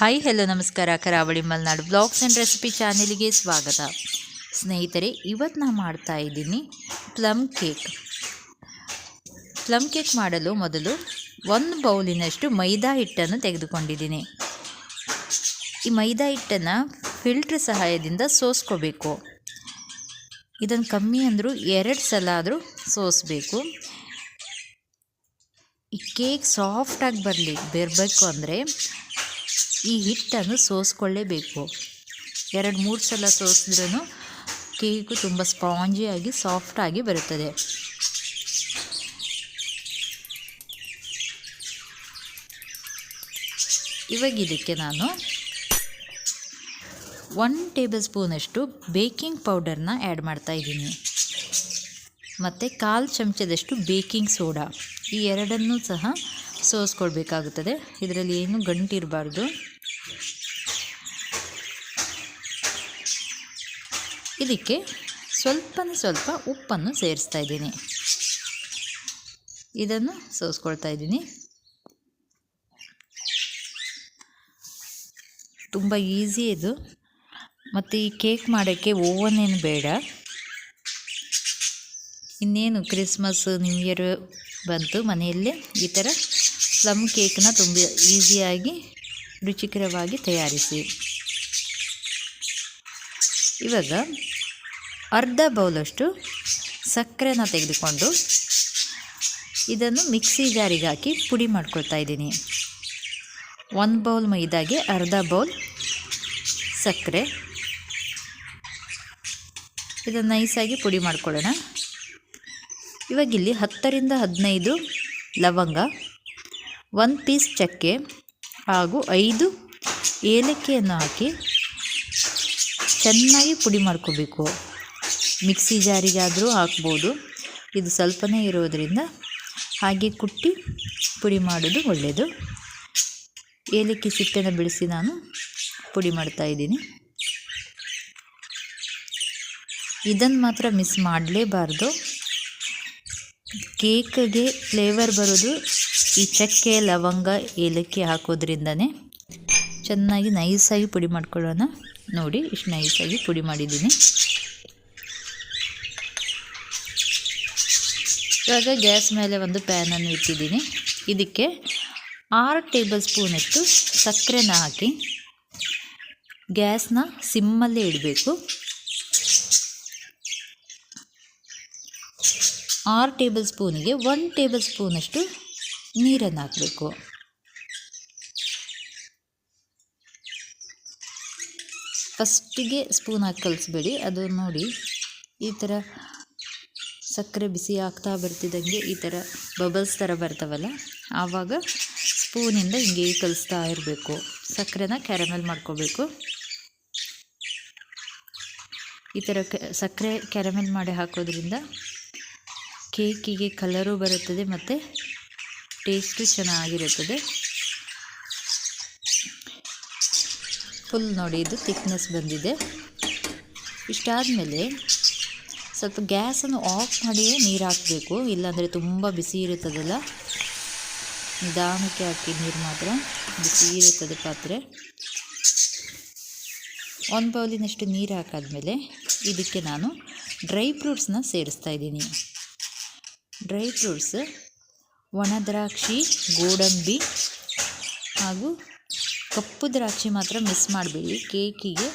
Hi hello ನಮಸ್ಕಾರ. ಕರಾವಳಿ Malenadu blogs and recipe ಚಾನೆಲ್ಗೆ ಸ್ವಾಗತ. ಸ್ನೇಹಿತರೆ ಇವತ್ತು ನಾನು ಮಾಡ್ತಾ ಇದ್ದೀನಿ ಪ್ಲಮ್ ಕೇಕ್. ಪ್ಲಮ್ ಕೇಕ್ ಮಾಡಲು ಮೊದಲು ಒಂದು ಬೌಲಿನಷ್ಟು ಮೈದಾ ಹಿಟ್ಟನ್ನು ತೆಗೆದುಕೊಂಡಿದ್ದೀನಿ. ಈ ಮೈದಾ ಹಿಟ್ಟನ್ನು ಫಿಲ್ಟ್ರ್ ಸಹಾಯದಿಂದ ಸೋಸ್ಕೋಬೇಕು. ಇದನ್ನು ಕಮ್ಮಿ ಅಂದರೂ ಎರಡು ಸಲ ಆದರೂ ಸೋಸಬೇಕು. ಈ ಕೇಕ್ ಸಾಫ್ಟಾಗಿ ಬರಲಿ, ಬರಬೇಕು ಅಂದರೆ ಈ ಹಿಟ್ಟನ್ನು ಸೋಸ್ಕೊಳ್ಳೇಬೇಕು. ಎರಡು, ಮೂರು ಸಲ ಸೋಸಿದ್ರೂ ಕೇಕು ತುಂಬ ಸ್ಪಾಂಜಿಯಾಗಿ ಸಾಫ್ಟಾಗಿ ಬರುತ್ತದೆ. ಇವಾಗ ಇದಕ್ಕೆ ನಾನು ಒನ್ ಟೇಬಲ್ ಸ್ಪೂನಷ್ಟು ಬೇಕಿಂಗ್ ಪೌಡರ್ನ ಆ್ಯಡ್ ಮಾಡ್ತಾ ಇದ್ದೀನಿ. ಮತ್ತು ಕಾಲು ಚಮಚದಷ್ಟು ಬೇಕಿಂಗ್ ಸೋಡಾ, ಈ ಎರಡನ್ನೂ ಸಹ ಸೋಸ್ಕೊಳ್ಬೇಕಾಗುತ್ತದೆ. ಇದರಲ್ಲಿ ಏನು ಗಂಟಿರಬಾರ್ದು. ಇದಕ್ಕೆ ಸ್ವಲ್ಪನೇ ಸ್ವಲ್ಪ ಉಪ್ಪನ್ನು ಸೇರಿಸ್ತಾ ಇದ್ದೀನಿ. ಇದನ್ನು ಸೋಸ್ಕೊಳ್ತಾ ಇದ್ದೀನಿ. ತುಂಬ ಈಸಿ ಇದು. ಮತ್ತು ಈ ಕೇಕ್ ಮಾಡೋಕ್ಕೆ ಓವನ್ ಏನು ಬೇಡ. ಇನ್ನೇನು ಕ್ರಿಸ್ಮಸ್, ನ್ಯೂ ಇಯರ್ ಬಂತು ಮನೆಯಲ್ಲೇ ಈ ಥರ ಪ್ಲಮ್ ಕೇಕ್ನ ತುಂಬ ಈಸಿಯಾಗಿ ರುಚಿಕರವಾಗಿ ತಯಾರಿಸಿ. ಇವಾಗ ಅರ್ಧ ಬೌಲಷ್ಟು ಸಕ್ಕರೆನ ತೆಗೆದುಕೊಂಡು ಇದನ್ನು ಮಿಕ್ಸಿ ಜಾರಿಗೆ ಹಾಕಿ ಪುಡಿ ಮಾಡ್ಕೊಳ್ತಾ ಇದ್ದೀನಿ. ಒಂದು ಬೌಲ್ ಮೈದಾಗೆ ಅರ್ಧ ಬೌಲ್ ಸಕ್ಕರೆ. ಇದನ್ನು ನೈಸಾಗಿ ಪುಡಿ ಮಾಡ್ಕೊಳ್ಳೋಣ. ಇವಾಗಿಲ್ಲಿ ಹತ್ತರಿಂದ ಹದಿನೈದು ಲವಂಗ ಒಂದು ಪೀಸ್ ಚಕ್ಕೆ ಹಾಗೂ ಐದು ಏಲಕ್ಕಿಯನ್ನು ಹಾಕಿ ಚೆನ್ನಾಗಿ ಪುಡಿ ಮಾಡ್ಕೋಬೇಕು. ಮಿಕ್ಸಿ ಜಾರಿಗಾದರೂ ಹಾಕ್ಬೋದು. ಇದು ಸ್ವಲ್ಪನೇ ಇರೋದರಿಂದ ಹಾಗೆ ಕುಟ್ಟಿ ಪುಡಿ ಮಾಡೋದು ಒಳ್ಳೆಯದು ಏಲಕ್ಕಿ ಸಿಪ್ಪೆನ ಬಿಡಿಸಿ ನಾನು ಪುಡಿ ಮಾಡ್ತಾ ಇದ್ದೀನಿ. ಇದನ್ನು ಮಾತ್ರ ಮಿಸ್ ಮಾಡಲೇಬಾರ್ದು. ಕೇಕ್ಗೆ ಫ್ಲೇವರ್ ಬರೋದು ಈ ಚಕ್ಕೆ ಲವಂಗ, ಏಲಕ್ಕಿ ಹಾಕೋದ್ರಿಂದನೇ ಚೆನ್ನಾಗಿ ನೈಸಾಗಿ ಪುಡಿ ಮಾಡ್ಕೊಳ್ಳೋಣ. ನೋಡಿ, ಇಷ್ಟು ನೈಸಾಗಿ ಪುಡಿ ಮಾಡಿದ್ದೀನಿ. ಇವಾಗ ಗ್ಯಾಸ್ ಮೇಲೆ ಒಂದು ಪ್ಯಾನನ್ನು ಇಟ್ಟಿದ್ದೀನಿ. ಇದಕ್ಕೆ ಆರು ಟೇಬಲ್ ಸ್ಪೂನಷ್ಟು ಸಕ್ಕರೆನ ಹಾಕಿ, ಗ್ಯಾಸ್ನ ಸಿಮ್ಮಲ್ಲೇ ಇಡಬೇಕು. ಆರು ಟೇಬಲ್ ಸ್ಪೂನಿಗೆ ಒನ್ ಟೇಬಲ್ ಸ್ಪೂನಷ್ಟು ನೀರನ್ನು ಹಾಕಬೇಕು ಫಸ್ಟಿಗೆ ಸ್ಪೂನ್ ಹಾಕಿ ಕಲಿಸ್ಬೇಡಿ, ಅದು ನೋಡಿ ಈ ಥರ ಸಕ್ಕರೆ ಬಿಸಿ ಆಗ್ತಾ ಬರ್ತಿದ್ದಂಗೆ ಈ ಥರ ಬಬಲ್ಸ್ ಥರ ಬರ್ತಾವಲ್ಲ, ಆವಾಗ ಸ್ಪೂನಿಂದ ಹಿಂಗೆ ಕಲಿಸ್ತಾ ಇರಬೇಕು. ಸಕ್ಕರೆನ ಕ್ಯಾರಮೆಲ್ ಮಾಡ್ಕೋಬೇಕು. ಈ ಥರ ಸಕ್ಕರೆ ಕ್ಯಾರಮೆಲ್ ಮಾಡಿ ಹಾಕೋದ್ರಿಂದ ಕೇಕಿಗೆ ಕಲರು ಬರುತ್ತದೆ ಮತ್ತು ಟೇಸ್ಟು ಚೆನ್ನಾಗಿರುತ್ತದೆ. ಫುಲ್ ನೋಡಿ, ಇದು ಥಿಕ್ನೆಸ್ ಬಂದಿದೆ. ಇಷ್ಟಾದಮೇಲೆ ಸ್ವಲ್ಪ ಗ್ಯಾಸನ್ನು ಆಫ್ ಮಾಡಿಯೇ ನೀರು ಹಾಕಬೇಕು. ಇಲ್ಲಾಂದರೆ ತುಂಬ ಬಿಸಿ ಇರುತ್ತದಲ್ಲ. ನಿಧಾನಕ್ಕೆ ಹಾಕಿ ನೀರು ಮಾತ್ರ ಬಿಸಿ ಇರುತ್ತದೆ ಪಾತ್ರೆ. ಒಂದು ಬೌಲಿನಷ್ಟು ನೀರು ಹಾಕಾದ್ಮೇಲೆ ಇದಕ್ಕೆ ನಾನು ಡ್ರೈ ಫ್ರೂಟ್ಸ್ನ ಸೇರಿಸ್ತಾ ಇದ್ದೀನಿ. ಡ್ರೈ ಫ್ರೂಟ್ಸ್ ಒಣ ದ್ರಾಕ್ಷಿ ಗೋಡಂಬಿ ಹಾಗೂ ಕಪ್ಪು ದ್ರಾಕ್ಷಿ ಮಾತ್ರ ಮಿಸ್ ಮಾಡಬೇಡಿ. ಕೇಕಿಗೆ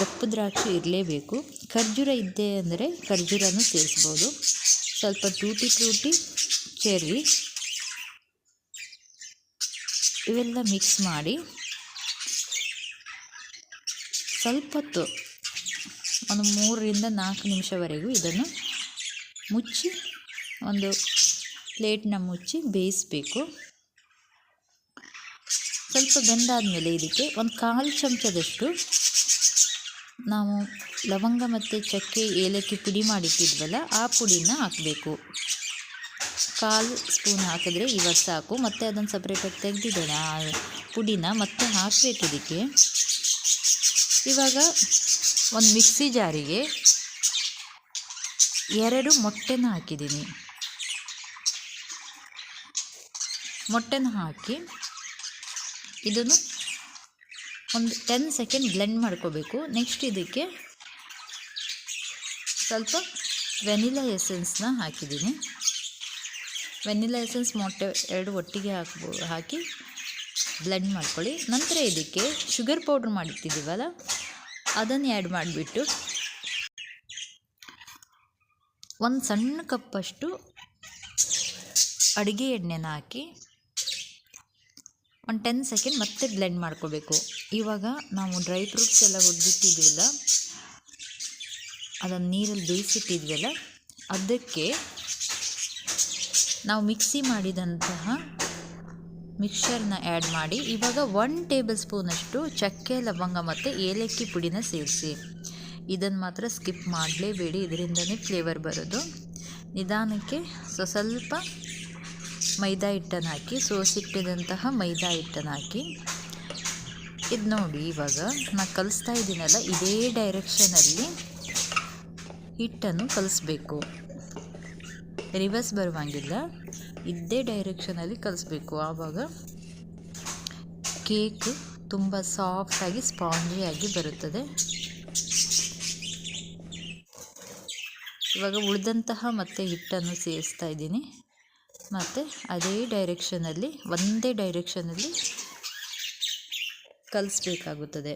ಕಪ್ಪು ದ್ರಾಕ್ಷಿ ಇರಲೇಬೇಕು. ಖರ್ಜೂರ ಇದ್ದೆ ಅಂದರೆ ಖರ್ಜೂರನೂ ಸೇರಿಸ್ಬೋದು. ಸ್ವಲ್ಪ ಟೂಟಿ ಫ್ರೂಟಿ ಚೆರ್ರಿ ಇವೆಲ್ಲ ಮಿಕ್ಸ್ ಮಾಡಿ ಸ್ವಲ್ಪ ಹೊತ್ತು ಒಂದು ಮೂರರಿಂದ ನಾಲ್ಕು ನಿಮಿಷವರೆಗೂ ಇದನ್ನು ಮುಚ್ಚಿ ಒಂದು ಪ್ಲೇಟ್ನ ಮುಚ್ಚಿ ಬೇಯಿಸಬೇಕು. ಸ್ವಲ್ಪ ಬೆಂದಾದಮೇಲೆ ಇದಕ್ಕೆ ಒಂದು ಕಾಲು ಚಮಚದಷ್ಟು ನಾವು ಲವಂಗ ಮತ್ತು ಚಕ್ಕೆ, ಏಲಕ್ಕಿ ಪುಡಿ ಮಾಡಿಟ್ಟಿದ್ವಲ್ಲ, ಆ ಪುಡಿನ ಹಾಕಬೇಕು. ಕಾಲು ಸ್ಪೂನ್ ಹಾಕಿದ್ರೆ ಇವತ್ತು ಸಾಕು. ಮತ್ತೆ ಅದನ್ನು ಸಪ್ರೇಟಾಗಿ ತೆಗೆದಿದ್ದೇನೆ ಆ ಪುಡಿನ ಮತ್ತೆ ಹಾಕಬೇಕು ಇದಕ್ಕೆ. ಇವಾಗ ಒಂದು ಮಿಕ್ಸಿ ಜಾರಿಗೆ ಎರಡು ಮೊಟ್ಟೆನ ಹಾಕಿದ್ದೀನಿ. ಮೊಟ್ಟೆನ ಹಾಕಿ ಇದನ್ನು ಒಂದು ಟೆನ್ ಸೆಕೆಂಡ್ ಬ್ಲೆಂಡ್ ಮಾಡ್ಕೋಬೇಕು. ನೆಕ್ಸ್ಟ್ ಇದಕ್ಕೆ ಸ್ವಲ್ಪ ವೆನಿಲಾ ಎಸೆನ್ಸ್ನ ಹಾಕಿದ್ದೀನಿ. ವೆನಿಲಾ ಎಸೆನ್ಸ್ ಮೊಟ್ಟೆ ಎರಡು ಒಟ್ಟಿಗೆ ಹಾಕ್ಬೋ, ಹಾಕಿ ಬ್ಲೆಂಡ್ ಮಾಡ್ಕೊಳ್ಳಿ. ನಂತರ ಇದಕ್ಕೆ ಶುಗರ್ ಪೌಡ್ರ್ ಮಾಡಿಟ್ಟಿದ್ದೀವಲ್ಲ, ಅದನ್ನು ಆ್ಯಡ್ ಮಾಡಿಬಿಟ್ಟು ಒಂದು ಸಣ್ಣ ಕಪ್ಪಷ್ಟು ಅಡುಗೆ ಎಣ್ಣೆನ ಹಾಕಿ ಒಂದು ಟೆನ್ ಸೆಕೆಂಡ್ ಮತ್ತೆ ಬ್ಲೆಂಡ್ ಮಾಡ್ಕೋಬೇಕು. ಇವಾಗ ನಾವು ಡ್ರೈ ಫ್ರೂಟ್ಸ್ ಎಲ್ಲ ಹುರಿದಿಟ್ಟಿದ್ವಲ್ಲ, ಅದನ್ನು ನೀರಲ್ಲಿ ಬೇಯಿಸಿಟ್ಟಿದ್ವಲ್ಲ, ಅದಕ್ಕೆ ನಾವು ಮಿಕ್ಸಿ ಮಾಡಿದಂತಹ ಮಿಕ್ಸರ್ನ ಆ್ಯಡ್ ಮಾಡಿ, ಇವಾಗ ಒನ್ ಟೇಬಲ್ ಸ್ಪೂನಷ್ಟು ಚಕ್ಕೆ, ಲವಂಗ ಮತ್ತು ಏಲಕ್ಕಿ ಪುಡಿನ ಸೇರಿಸಿ. ಇದನ್ನು ಮಾತ್ರ ಸ್ಕಿಪ್ ಮಾಡಲೇಬೇಡಿ, ಇದರಿಂದನೇ ಫ್ಲೇವರ್ ಬರೋದು. ನಿಧಾನಕ್ಕೆ ಸ್ವ ಸ್ವಲ್ಪ ಮೈದಾ ಹಿಟ್ಟನ್ನು ಹಾಕಿ, ಸೋಸಿಟ್ಟಿದಂತಹ ಮೈದಾ ಹಿಟ್ಟನ್ನು ಹಾಕಿ. ಇದು ನೋಡಿ ಇವಾಗ ನಾನು ಕಲಿಸ್ತಾ ಇದ್ದೀನಲ್ಲ, ಇದೇ ಡೈರೆಕ್ಷನಲ್ಲಿ ಹಿಟ್ಟನ್ನು ಕಲಿಸ್ಬೇಕು. ರಿವರ್ಸ್ ಬರುವಂಗಿಲ್ಲ ಇದೇ ಡೈರೆಕ್ಷನಲ್ಲಿ ಕಲಿಸ್ಬೇಕು. ಆವಾಗ ಕೇಕ್ ತುಂಬ ಸಾಫ್ಟಾಗಿ ಸ್ಪಾಂಜಿಯಾಗಿ ಬರುತ್ತದೆ. ಇವಾಗ ಉಳಿದಂತಹ ಮತ್ತೆ ಹಿಟ್ಟನ್ನು ಸೇರಿಸ್ತಾ ಇದ್ದೀನಿ. ಮತ್ತು ಅದೇ ಡೈರೆಕ್ಷನಲ್ಲಿ ಒಂದೇ ಡೈರೆಕ್ಷನಲ್ಲಿ ಕಲಿಸ್ಬೇಕಾಗುತ್ತದೆ.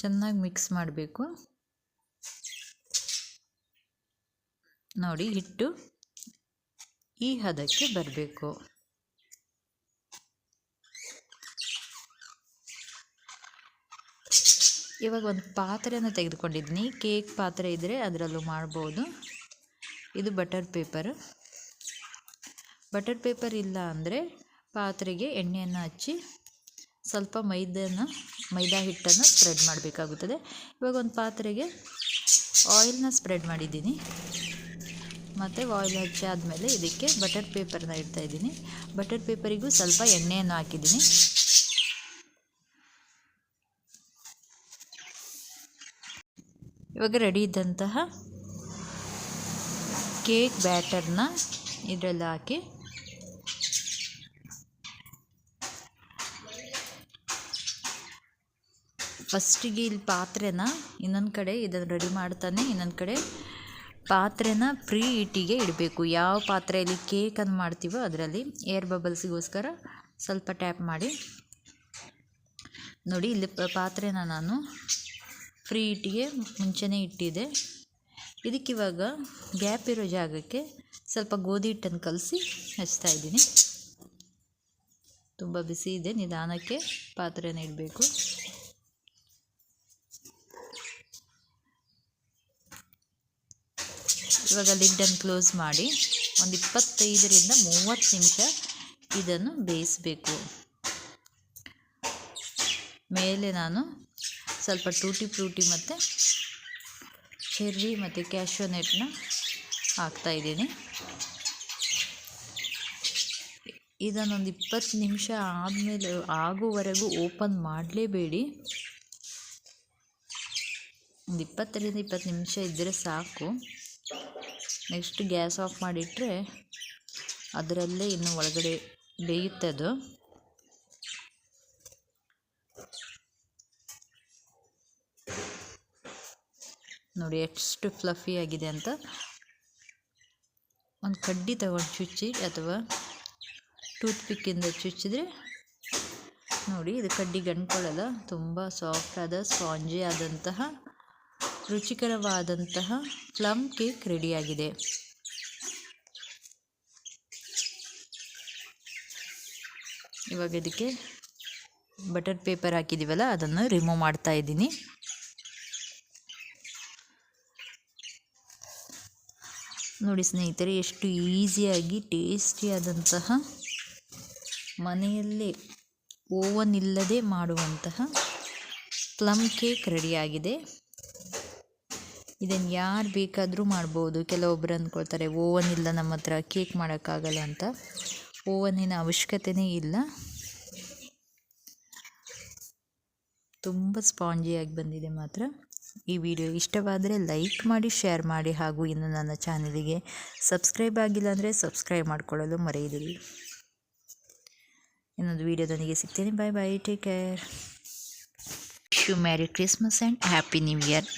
ಚೆನ್ನಾಗಿ ಮಿಕ್ಸ್ ಮಾಡಬೇಕು. ನೋಡಿ, ಹಿಟ್ಟು ಈ ಹದಕ್ಕೆ ಬರಬೇಕು. ಇವಾಗ ಒಂದು ಪಾತ್ರೆಯನ್ನು ತೆಗೆದುಕೊಂಡಿದ್ದೀನಿ. ಕೇಕ್ ಪಾತ್ರೆ ಇದ್ದರೆ ಅದರಲ್ಲೂ ಮಾಡ್ಬೋದು. ಇದು ಬಟರ್ ಪೇಪರ್. ಬಟರ್ ಪೇಪರ್ ಇಲ್ಲ ಅಂದರೆ ಪಾತ್ರೆಗೆ ಎಣ್ಣೆಯನ್ನು ಹಚ್ಚಿ ಸ್ವಲ್ಪ ಮೈದಾನ, ಮೈದಾ ಹಿಟ್ಟನ್ನು ಸ್ಪ್ರೆಡ್ ಮಾಡಬೇಕಾಗುತ್ತದೆ. ಇವಾಗ ಒಂದು ಪಾತ್ರೆಗೆ ಆಯಿಲ್ನ ಸ್ಪ್ರೆಡ್ ಮಾಡಿದ್ದೀನಿ. ಮತ್ತು ಆಯಿಲ್ ಹಚ್ಚಿ ಆದಮೇಲೆ ಇದಕ್ಕೆ ಬಟರ್ ಪೇಪರ್ನ ಇಡ್ತಾ ಇದ್ದೀನಿ. ಬಟರ್ ಪೇಪರಿಗೂ ಸ್ವಲ್ಪ ಎಣ್ಣೆಯನ್ನು ಹಾಕಿದ್ದೀನಿ. ಇವಾಗ ರೆಡಿ ಇದ್ದಂತಹ ಕೇಕ್ ಬ್ಯಾಟರ್ನ ಇದರಲ್ಲಿ ಹಾಕಿ ಫಸ್ಟಿಗೆ ಇಲ್ಲಿ ಪಾತ್ರೆನ ಇನ್ನೊಂದು ಕಡೆ ಇದನ್ನು ರೆಡಿ ಮಾಡ್ತಾನೆ, ಇನ್ನೊಂದು ಕಡೆ ಪಾತ್ರೆನ ಪ್ರೀ ಹೀಟಿಗೆ ಇಡಬೇಕು. ಯಾವ ಪಾತ್ರೆಯಲ್ಲಿ ಕೇಕನ್ನು ಮಾಡ್ತೀವೋ ಅದರಲ್ಲಿ ಏರ್ ಬಬಲ್ಸಿಗೋಸ್ಕರ ಸ್ವಲ್ಪ ಟ್ಯಾಪ್ ಮಾಡಿ. ನೋಡಿ, ಇಲ್ಲಿ ಪಾತ್ರೆನ ನಾನು ಫ್ರೀ ಹೀಟಿಗೆ ಮುಂಚೆನೇ ಇಟ್ಟಿದ್ದೆ. ಇದಕ್ಕಿವಾಗ ಗ್ಯಾಪ್ ಇರೋ ಜಾಗಕ್ಕೆ ಸ್ವಲ್ಪ ಗೋಧಿ ಹಿಟ್ಟನ್ನು ಕಲಸಿ ಹಚ್ತಾ ಇದ್ದೀನಿ. ತುಂಬ ಬಿಸಿ ಇದೆ, ನಿಧಾನಕ್ಕೆ ಪಾತ್ರೆನ ಇಡಬೇಕು. ಇವಾಗ ಲಿಡ್ಡನ್ನು ಕ್ಲೋಸ್ ಮಾಡಿ ಒಂದು ಇಪ್ಪತ್ತೈದರಿಂದ ಮೂವತ್ತು ನಿಮಿಷ ಇದನ್ನು ಬೇಯಿಸಬೇಕು. ಮೇಲೆ ನಾನು ಸ್ವಲ್ಪ ಟೂಟಿ ಫ್ರೂಟಿ ಮತ್ತು ಚೆರ್ರಿ ಮತ್ತು ಕ್ಯಾಶ್ಯೂ ನೆಟ್ನ ಹಾಕ್ತಾಯಿದ್ದೀನಿ ಇದನ್ನೊಂದು ಇಪ್ಪತ್ತು ನಿಮಿಷ ಆದಮೇಲೆ ಆಗುವವರೆಗೂ ಓಪನ್ ಮಾಡಲೇಬೇಡಿ. ಒಂದು ಇಪ್ಪತ್ತರಿಂದ ಇಪ್ಪತ್ತು ನಿಮಿಷ ಇದ್ದರೆ ಸಾಕು. ನೆಕ್ಸ್ಟ್ ಗ್ಯಾಸ್ ಆಫ್ ಮಾಡಿಟ್ರೆ ಅದರಲ್ಲೇ ಇನ್ನು ಒಳಗಡೆ ಬೇಯುತ್ತದು ನೋಡಿ, ಎಷ್ಟು ಫ್ಲಫಿ ಆಗಿದೆ ಅಂತ. ಒಂದು ಕಡ್ಡಿ ತಗೊಂಡು ಚುಚ್ಚಿ, ಅಥವಾ ಟೂತ್ ಪಿಕ್ಕಿಂದ ಚುಚ್ಚಿದ್ರೆ, ನೋಡಿ, ಇದು ಕಡ್ಡಿ ಗಂಟ್ಕೊಳ್ಳಲ್ಲ ತುಂಬ ಸಾಫ್ಟಾದ ಸ್ಪಾಂಜಿ ಆದಂತಹ, ರುಚಿಕರವಾದಂತಹ ಪ್ಲಮ್ ಕೇಕ್ ರೆಡಿಯಾಗಿದೆ ಇವಾಗ ಇದಕ್ಕೆ ಬಟರ್ ಪೇಪರ್ ಹಾಕಿದ್ದೀವಲ್ಲ ಅದನ್ನು ರಿಮೂವ್ ಮಾಡ್ತಾ ಇದ್ದೀನಿ. ನೋಡಿ ಸ್ನೇಹಿತರೆ, ಎಷ್ಟು ಈಸಿಯಾಗಿ, ಟೇಸ್ಟಿಯಾದಂತಹ ಮನೆಯಲ್ಲೇ ಓವನ್ ಇಲ್ಲದೆ ಮಾಡುವಂತಹ ಪ್ಲಮ್ ಕೇಕ್ ರೆಡಿಯಾಗಿದೆ. ಇದನ್ನು ಯಾರು ಬೇಕಾದರೂ ಮಾಡ್ಬೋದು. ಕೆಲವೊಬ್ಬರು ಅಂದ್ಕೊಳ್ತಾರೆ ಓವನ್ ಇಲ್ಲ ನಮ್ಮ ಹತ್ರ ಕೇಕ್ ಮಾಡೋಕ್ಕಾಗಲ್ಲ ಅಂತ. ಓವನಿನ ಅವಶ್ಯಕತೆಯೇ ಇಲ್ಲ. ತುಂಬ ಸ್ಪಾಂಜಿಯಾಗಿ ಬಂದಿದೆ ಮಾತ್ರ. ಈ ವಿಡಿಯೋ ಇಷ್ಟವಾದರೆ ಲೈಕ್ ಮಾಡಿ, ಶೇರ್ ಮಾಡಿ ಹಾಗೂ ಇನ್ನು ನನ್ನ ಚಾನಲಿಗೆ ಸಬ್ಸ್ಕ್ರೈಬ್ ಆಗಿಲ್ಲ ಅಂದರೆ ಸಬ್ಸ್ಕ್ರೈಬ್ ಮಾಡಿಕೊಳ್ಳಲು ಮರೆಯದಿರಿ ಇನ್ನೊಂದು ವಿಡಿಯೋದೊಂದಿಗೆ ಸಿಗ್ತೇನೆ. ಬಾಯ್ ಬಾಯ್ ಟೇಕ್ ಕೇರ್ ಶು merry Christmas and happy new year